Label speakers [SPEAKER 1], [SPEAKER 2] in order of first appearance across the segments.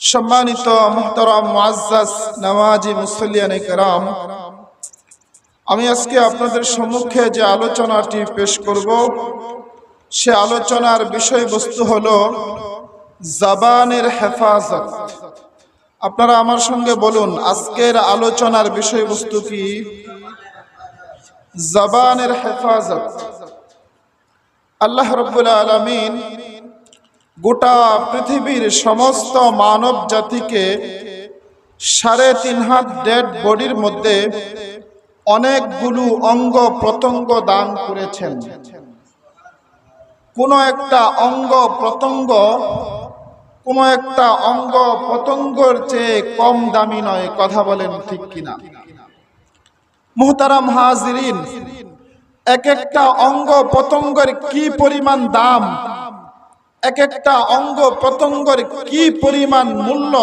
[SPEAKER 1] সম্মানিত মোহতরম আমি আজকে আপনাদের সম্মুখে যে আলোচনাটি পেশ করব, সে আলোচনার বিষয়বস্তু হল জাবানের হেফাজত। আপনারা আমার সঙ্গে বলুন, আজকের আলোচনার বিষয়বস্তু কি? জাবানের হেফাজত। আল্লাহ রবুল্লা আলমিন গোটা পৃথিবীর সমস্ত মানব জাতিকে সাড়ে তিন হাত ডেড বডির মধ্যে অনেকগুলো অঙ্গ প্রত্যঙ্গ দান করেছেন। কোনো একটা অঙ্গ প্রত্যঙ্গ, কোনো একটা অঙ্গ প্রত্যঙ্গর চেয়ে কম দামি নয়, কথা বলেন ঠিক কিনা? মুহতারাম হাজিরিন, এক একটা অঙ্গ প্রত্যঙ্গের কি পরিমাণ দাম এক একটা অঙ্গ প্রত্যঙ্গের কি পরিমাণ মূল্য?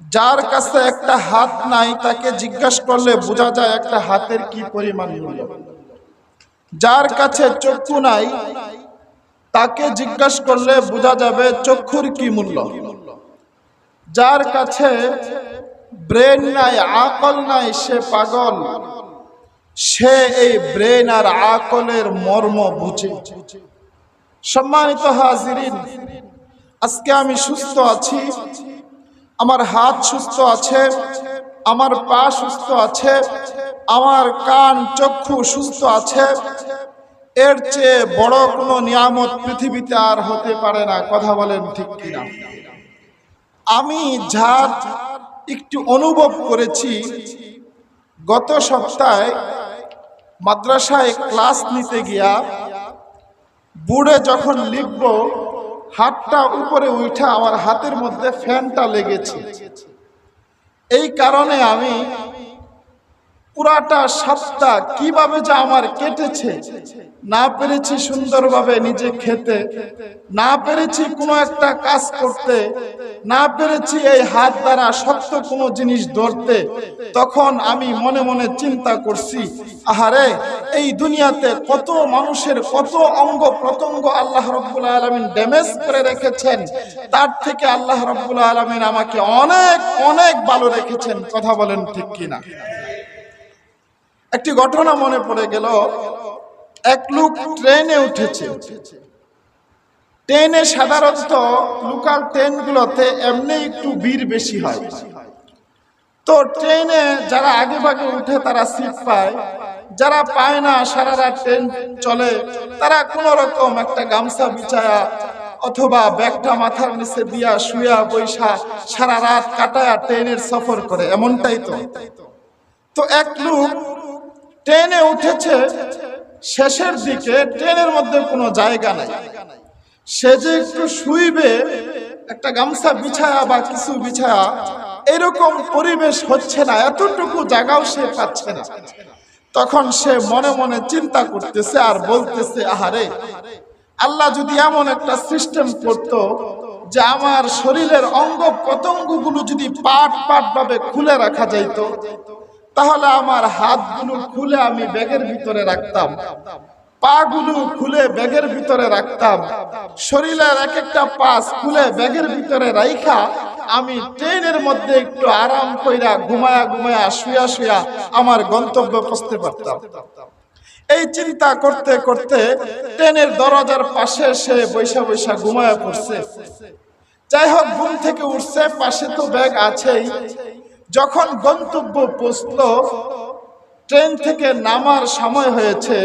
[SPEAKER 1] যার কাছে একটা হাত নাই, তাকে জিজ্ঞাসা করলে বোঝা যায় একটা হাতের কি পরিমাণ মূল্য। যার কাছে চক্ষু নাই, তাকে জিজ্ঞাসা করলে বোঝা যাবে চক্ষুর কি মূল্য। যার কাছে ব্রেন নাই, আকল নাই, সে পাগল। সে এই ব্রেন আর আকলের মর্ম বুঝে। সম্মানিত হাজিরিন, আজকে আমি সুস্থ আছি, আমার হাত সুস্থ আছে, আমার পা সুস্থ আছে, আমার কান, চক্ষু সুস্থ আছে, এর চেয়ে বড় কোনো নিয়ামত পৃথিবীতে আর হতে পারে না, কথা বলেন ঠিক কিনা? আমি যা একটু অনুভব করেছি, গত সপ্তাহে মাদ্রাসায় ক্লাস নিতে গিয়া বুড়ে যখন লিখব হাতটা উপরে উঠা আমার হাতের মধ্যে ফ্যানটা লেগেছে। এই কারণে আমি পুরাটা সপ্তাহ কীভাবে যে আমার কেটেছে? না পেরেছি সুন্দরভাবে নিজে খেতে, না পেরেছি কোনো একটা কাজ করতে, না পেরেছি এই হাত দ্বারা শক্ত কোনো জিনিস ধরতে। তখন আমি মনে মনে চিন্তা করছি, আহারে, এই দুনিয়াতে কত মানুষের কত অঙ্গ প্রত্যঙ্গ আল্লাহ রব্বুল আলমিন ড্যামেজ করে রেখেছেন। তার থেকে আল্লাহ রব্বুল আলমিন আমাকে অনেক অনেক ভালো রেখেছেন। কথা বলেন ঠিক কিনা? একটি ঘটনা মনে পড়ে গেল। এক লোক ট্রেনে উঠেছে। ট্রেনে সাধারণত লোকাল ট্রেনগুলোতে এমনি একটু ভিড় বেশি হয়। তো ট্রেনে যারা আগে ভাগে উঠে তারা সিট পায়। যারা পায় না, সারা রাত ট্রেন চলে, তারা কোন রকম একটা গামছা বিছায়া অথবা ব্যাগটা মাথার নিচে দিয়া শুয়া বৈশা সারা রাত কাটায়া ট্রেনের সফর করে, এমনটাই তো। তো এক লোক ট্রেনে উঠেছে, শেষের দিকে ট্রেনের মধ্যে কোনো জায়গা নাই। সে যে একটু শুইবে, একটা গামছা বিছায়া বা কিছু বিছায়া, এরকম পরিবেশ হচ্ছে না, এতটুকু জায়গাও সে পাচ্ছে না। তখন সে মনে মনে চিন্তা করতেছে আর বলতেছে, আহারে, আল্লাহ যদি এমন একটা সিস্টেম করত যে আমার শরীরের অঙ্গ প্রত্যঙ্গগুলো যদি পাট পাট ভাবে খুলে রাখা যাইতো তাহলে আমার হাতগুলো খুলে আমি ব্যাগের ভিতরে রাখতাম। পাগুলো খুলে ব্যাগের ভিতরে রাখতাম। শরীরের এক একটা পাশ খুলে ব্যাগের ভিতরে রাইখা আমি ট্রেনের মধ্যে একটু আরাম কইরা ঘুমায়া ঘুমায়া শুয়া শুয়া আমার গন্তব্যে পৌঁছতে পারতাম। এই চিন্তা করতে করতে ট্রেনের দরজার পাশে সে বৈশা বৈশা ঘুমায়া পড়ছে। যাই হোক, ঘুম থেকে উঠছে, পাশে তো ব্যাগ আছেই। যখন গন্তব্য পৌঁছল, ট্রেন থেকে নামার সময় হয়েছে,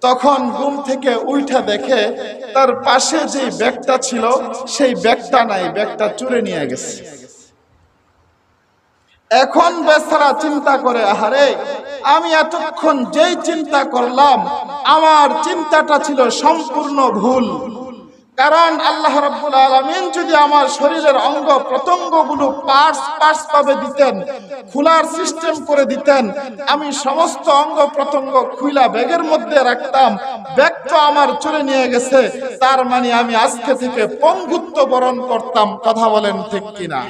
[SPEAKER 1] তখন ঘুম থেকে উঠা দেখে তার পাশে যে ব্যাগটা ছিল, সেই ব্যাগটা নাই, ব্যাগটা চুরে নিয়ে গেছে। এখন বেচারা চিন্তা করে, আহারে, আমি এতক্ষণ যেই চিন্তা করলাম, আমার চিন্তাটা ছিল সম্পূর্ণ ভুল। কারণ আল্লাহ রাব্বুল আলামিন যদি আমার শরীরের অঙ্গ প্রত্যঙ্গগুলো পার্স পার্টস ভাবে দিতেন, খোলার সিস্টেম করে দিতেন, আমি সমস্ত অঙ্গ প্রত্যঙ্গ খুইলা ব্যাগের মধ্যে রাখতাম, ব্যাগ তো আমার চলে নিয়ে গেছে, তার মানে আমি আজকে থেকে পঙ্গুত্ব বরণ করতাম, কথা বলেন ঠিক কিনা?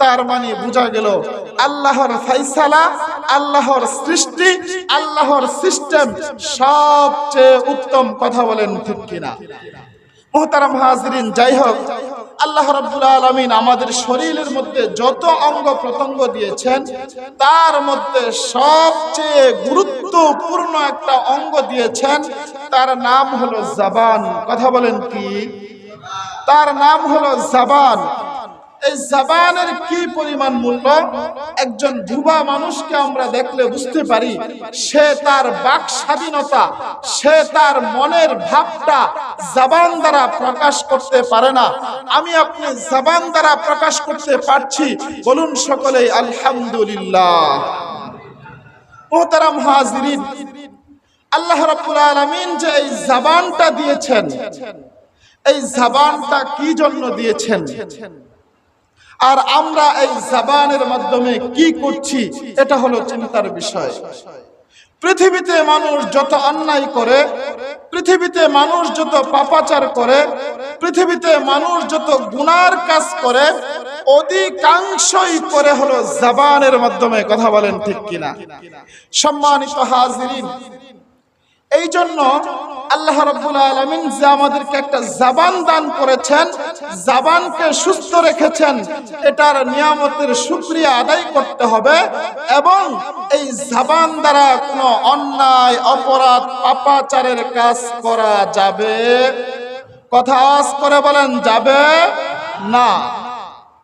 [SPEAKER 1] তার মানে বোঝা গেল, আল্লাহর ফাইসালা, আল্লাহর সৃষ্টি, আল্লাহর সিস্টেম সবচেয়ে উত্তম, কথা বলেন ঠিক কিনা? মোহতারাম হাজরিন, যাই হোক, আল্লাহ রব্বুল আলমিন আমাদের শরীরের মধ্যে যত অঙ্গ প্রত্যঙ্গ দিয়েছেন, তার মধ্যে সবচেয়ে গুরুত্বপূর্ণ একটা অঙ্গ দিয়েছেন, তার নাম হলো জাবান। কথা বলেন কি? তার নাম হলো জবান। এই জবানের কি পরিমাণ মূল্য? একজন যুবা মানুষকে আমরা দেখলে বুঝতে পারি, সে তার বাক স্বাধীনতা, সে তার মনের ভাবটা জবান দ্বারা প্রকাশ করতে পারে না। আমি আপনি জবান দ্বারা প্রকাশ করতে পারছি। বলুন সকলে আলহামদুলিল্লাহ। মোহতারাম হাজিরিন, আল্লাহ রাব্বুল আলামিন যে এই জবানটা দিয়েছেন, এই জবানটা কি জন্য দিয়েছেন? আর আমরা এই জাবানের মাধ্যমে কি করছি, এটা হলো চিন্তার বিষয়। পৃথিবীতে মানুষ যত অন্যায় করে, পৃথিবীতে মানুষ যত পাপাচার করে, পৃথিবীতে মানুষ যত গুনার কাজ করে, অধিকাংশই করে হলো জাবানের মাধ্যমে, কথা বলেন ঠিক কিনা। সম্মানিত হাজিরিন এই জন্য আল্লাহ রাব্বুল আলামিন যে আমাদেরকে একটা জাবান দান করেছেন, জাবানকে সুস্থ রেখেছেন, এটার নিয়ামতের শুকরিয়া আদায় করতে হবে এবং এই জাবান দ্বারা কোনো অন্যায়, অপরাধ, পাপাচারের কাজ করা যাবে। কথা আওয়াজ করে বলেন, যাবে না।